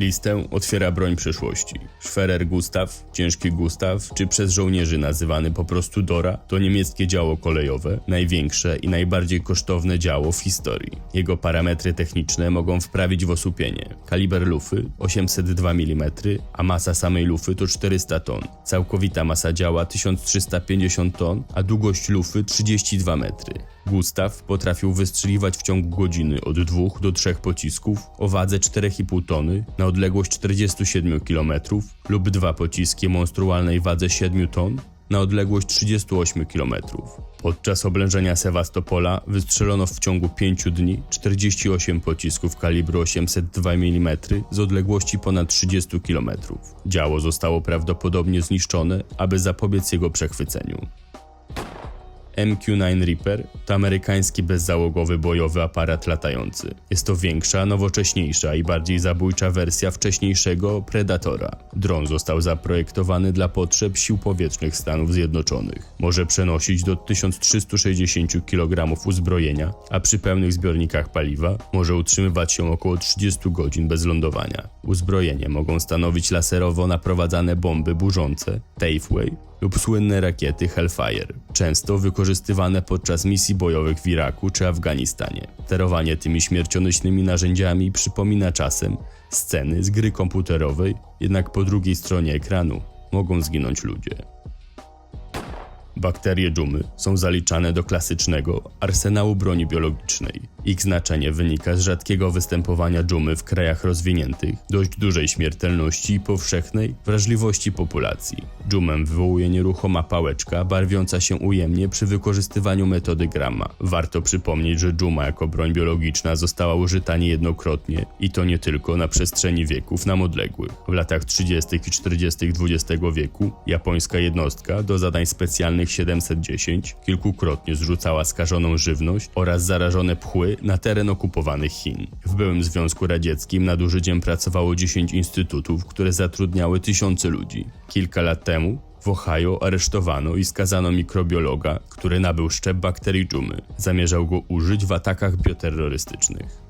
Listę otwiera broń przeszłości. Schwerer Gustav, ciężki Gustav, czy przez żołnierzy nazywany po prostu Dora, to niemieckie działo kolejowe, największe i najbardziej kosztowne działo w historii. Jego parametry techniczne mogą wprawić w osłupienie. Kaliber lufy 802 mm, a masa samej lufy to 400 ton. Całkowita masa działa 1350 ton, a długość lufy 32 metry. Gustaw potrafił wystrzeliwać w ciągu godziny od 2 do 3 pocisków o wadze 4,5 tony na odległość 47 km lub dwa pociski monstrualnej wadze 7 ton na odległość 38 km. Podczas oblężenia Sewastopola wystrzelono w ciągu 5 dni 48 pocisków kalibru 802 mm z odległości ponad 30 km. Działo zostało prawdopodobnie zniszczone, aby zapobiec jego przechwyceniu. MQ-9 Reaper to amerykański bezzałogowy bojowy aparat latający. Jest to większa, nowocześniejsza i bardziej zabójcza wersja wcześniejszego Predatora. Dron został zaprojektowany dla potrzeb sił powietrznych Stanów Zjednoczonych. Może przenosić do 1360 kg uzbrojenia, a przy pełnych zbiornikach paliwa może utrzymywać się około 30 godzin bez lądowania. Uzbrojenie mogą stanowić laserowo naprowadzane bomby burzące, Tafeway lub słynne rakiety Hellfire, często wykorzystywane podczas misji bojowych w Iraku czy Afganistanie. Sterowanie tymi śmiercionośnymi narzędziami przypomina czasem sceny z gry komputerowej, jednak po drugiej stronie ekranu mogą zginąć ludzie. Bakterie dżumy są zaliczane do klasycznego arsenału broni biologicznej. Ich znaczenie wynika z rzadkiego występowania dżumy w krajach rozwiniętych, dość dużej śmiertelności i powszechnej wrażliwości populacji. Dżumem wywołuje nieruchoma pałeczka barwiąca się ujemnie przy wykorzystywaniu metody Grama. Warto przypomnieć, że dżuma jako broń biologiczna została użyta niejednokrotnie i to nie tylko na przestrzeni wieków nam odległych. W latach 30. i 40. XX wieku japońska jednostka do zadań specjalnych 710 kilkukrotnie zrzucała skażoną żywność oraz zarażone pchły na teren okupowanych Chin. W byłym Związku Radzieckim nad użyciem pracowało 10 instytutów, które zatrudniały tysiące ludzi. Kilka lat temu w Ohio aresztowano i skazano mikrobiologa, który nabył szczep bakterii dżumy. Zamierzał go użyć w atakach bioterrorystycznych.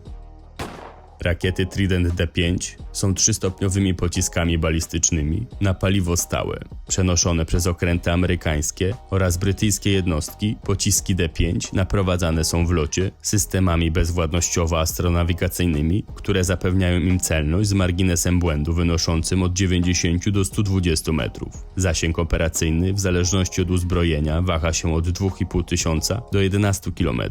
Rakiety Trident D5 są trzystopniowymi pociskami balistycznymi na paliwo stałe, przenoszone przez okręty amerykańskie oraz brytyjskie jednostki. Pociski D5 naprowadzane są w locie systemami bezwładnościowo-astronawigacyjnymi, które zapewniają im celność z marginesem błędu wynoszącym od 90 do 120 metrów. Zasięg operacyjny w zależności od uzbrojenia waha się od 2,5 tysiąca do 11 km.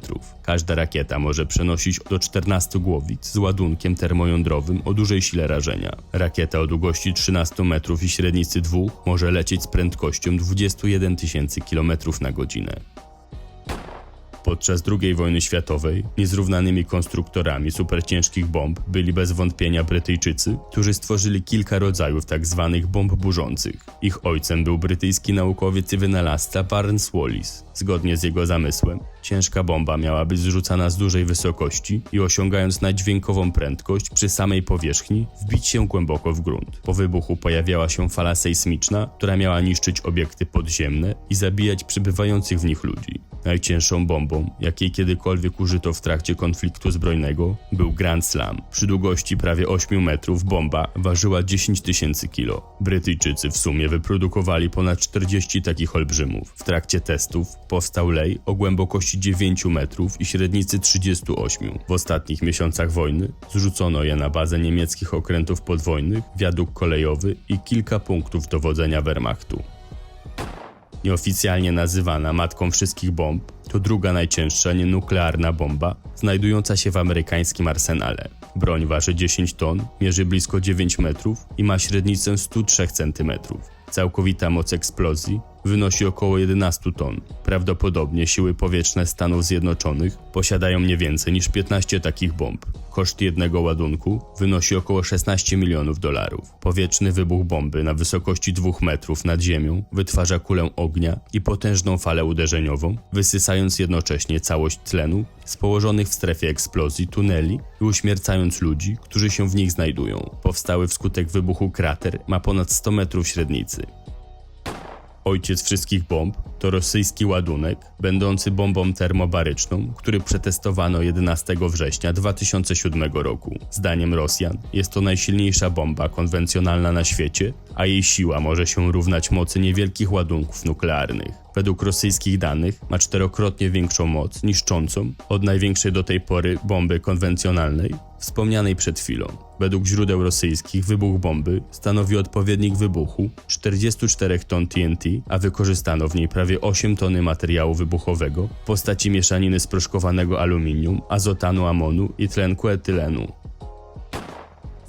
Każda rakieta może przenosić do 14 głowic z ładunkiem termojądrowym o dużej sile rażenia. Rakieta o długości 13 metrów i średnicy 2 może lecieć z prędkością 21 tysięcy km na godzinę. Podczas II wojny światowej niezrównanymi konstruktorami superciężkich bomb byli bez wątpienia Brytyjczycy, którzy stworzyli kilka rodzajów tzw. bomb burzących. Ich ojcem był brytyjski naukowiec i wynalazca Barnes Wallis. Zgodnie z jego zamysłem, ciężka bomba miała być zrzucana z dużej wysokości i osiągając najdźwiękową prędkość przy samej powierzchni, wbić się głęboko w grunt. Po wybuchu pojawiała się fala sejsmiczna, która miała niszczyć obiekty podziemne i zabijać przybywających w nich ludzi. Najcięższą bombą, jakiej kiedykolwiek użyto w trakcie konfliktu zbrojnego, był Grand Slam. Przy długości prawie 8 metrów bomba ważyła 10 tysięcy kilo. Brytyjczycy w sumie wyprodukowali ponad 40 takich olbrzymów. W trakcie testów powstał lej o głębokości 9 metrów i średnicy 38. W ostatnich miesiącach wojny zrzucono je na bazę niemieckich okrętów podwojnych, wiadukt kolejowy i kilka punktów dowodzenia Wehrmachtu nieoficjalnie nazywana matką wszystkich bomb, to druga najcięższa nienuklearna bomba znajdująca się w amerykańskim arsenale. Broń waży 10 ton, mierzy blisko 9 metrów i ma średnicę 103 cm. Całkowita moc eksplozji wynosi około 11 ton. Prawdopodobnie siły powietrzne Stanów Zjednoczonych posiadają nie więcej niż 15 takich bomb. Koszt jednego ładunku wynosi około 16 milionów dolarów. Powietrzny wybuch bomby na wysokości 2 metrów nad ziemią wytwarza kulę ognia i potężną falę uderzeniową, wysysając jednocześnie całość tlenu z położonych w strefie eksplozji tuneli i uśmiercając ludzi, którzy się w nich znajdują. Powstały wskutek wybuchu krater ma ponad 100 metrów średnicy. Ojciec wszystkich bomb to rosyjski ładunek, będący bombą termobaryczną, który przetestowano 11 września 2007 roku. Zdaniem Rosjan jest to najsilniejsza bomba konwencjonalna na świecie, a jej siła może się równać mocy niewielkich ładunków nuklearnych. Według rosyjskich danych ma czterokrotnie większą moc niszczącą od największej do tej pory bomby konwencjonalnej, wspomnianej przed chwilą. Według źródeł rosyjskich wybuch bomby stanowi odpowiednik wybuchu 44 ton TNT, a wykorzystano w niej prawie 8 tony materiału wybuchowego w postaci mieszaniny sproszkowanego aluminium, azotanu amonu i tlenku etylenu.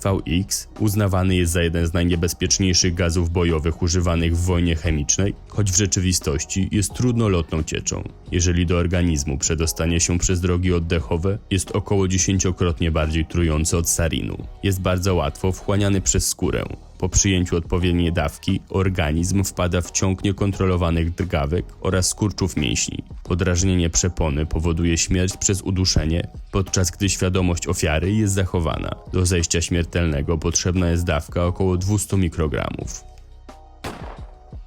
VX uznawany jest za jeden z najniebezpieczniejszych gazów bojowych używanych w wojnie chemicznej, choć w rzeczywistości jest trudnolotną cieczą. Jeżeli do organizmu przedostanie się przez drogi oddechowe, jest około dziesięciokrotnie bardziej trujący od sarinu. Jest bardzo łatwo wchłaniany przez skórę. Po przyjęciu odpowiedniej dawki organizm wpada w ciąg niekontrolowanych drgawek oraz skurczów mięśni. Podrażnienie przepony powoduje śmierć przez uduszenie, podczas gdy świadomość ofiary jest zachowana. Do zejścia śmiertelnego potrzebna jest dawka około 200 mikrogramów.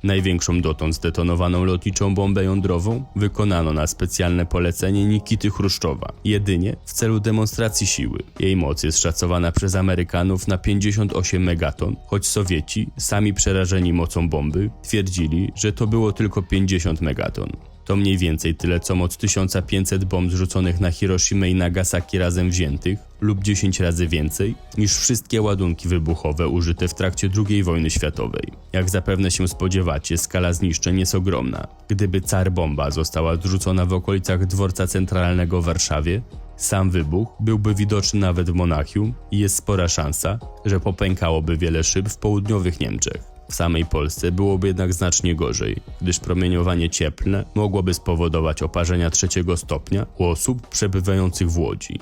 Największą dotąd zdetonowaną lotniczą bombę jądrową wykonano na specjalne polecenie Nikity Chruszczowa, jedynie w celu demonstracji siły. Jej moc jest szacowana przez Amerykanów na 58 megaton, choć Sowieci, sami przerażeni mocą bomby, twierdzili, że to było tylko 50 megaton. To mniej więcej tyle co moc 1500 bomb zrzuconych na Hiroshima i Nagasaki razem wziętych, lub 10 razy więcej niż wszystkie ładunki wybuchowe użyte w trakcie II wojny światowej. Jak zapewne się spodziewacie, skala zniszczeń jest ogromna. Gdyby car bomba została zrzucona w okolicach dworca centralnego w Warszawie, sam wybuch byłby widoczny nawet w Monachium i jest spora szansa, że popękałoby wiele szyb w południowych Niemczech. W samej Polsce byłoby jednak znacznie gorzej, gdyż promieniowanie cieplne mogłoby spowodować oparzenia trzeciego stopnia u osób przebywających w Łodzi.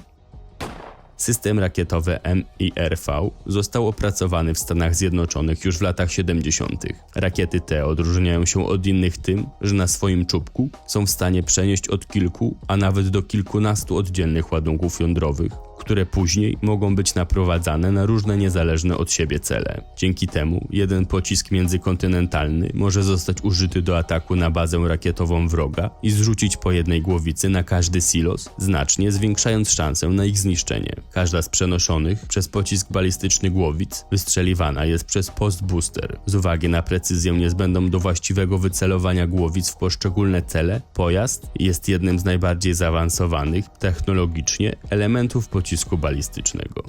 System rakietowy MIRV został opracowany w Stanach Zjednoczonych już w latach 70. Rakiety te odróżniają się od innych tym, że na swoim czubku są w stanie przenieść od kilku, a nawet do kilkunastu oddzielnych ładunków jądrowych, które później mogą być naprowadzane na różne niezależne od siebie cele. Dzięki temu jeden pocisk międzykontynentalny może zostać użyty do ataku na bazę rakietową wroga i zrzucić po jednej głowicy na każdy silos, znacznie zwiększając szansę na ich zniszczenie. Każda z przenoszonych przez pocisk balistyczny głowic wystrzeliwana jest przez post booster. Z uwagi na precyzję niezbędną do właściwego wycelowania głowic w poszczególne cele, pojazd jest jednym z najbardziej zaawansowanych technologicznie elementów pocisku balistycznego.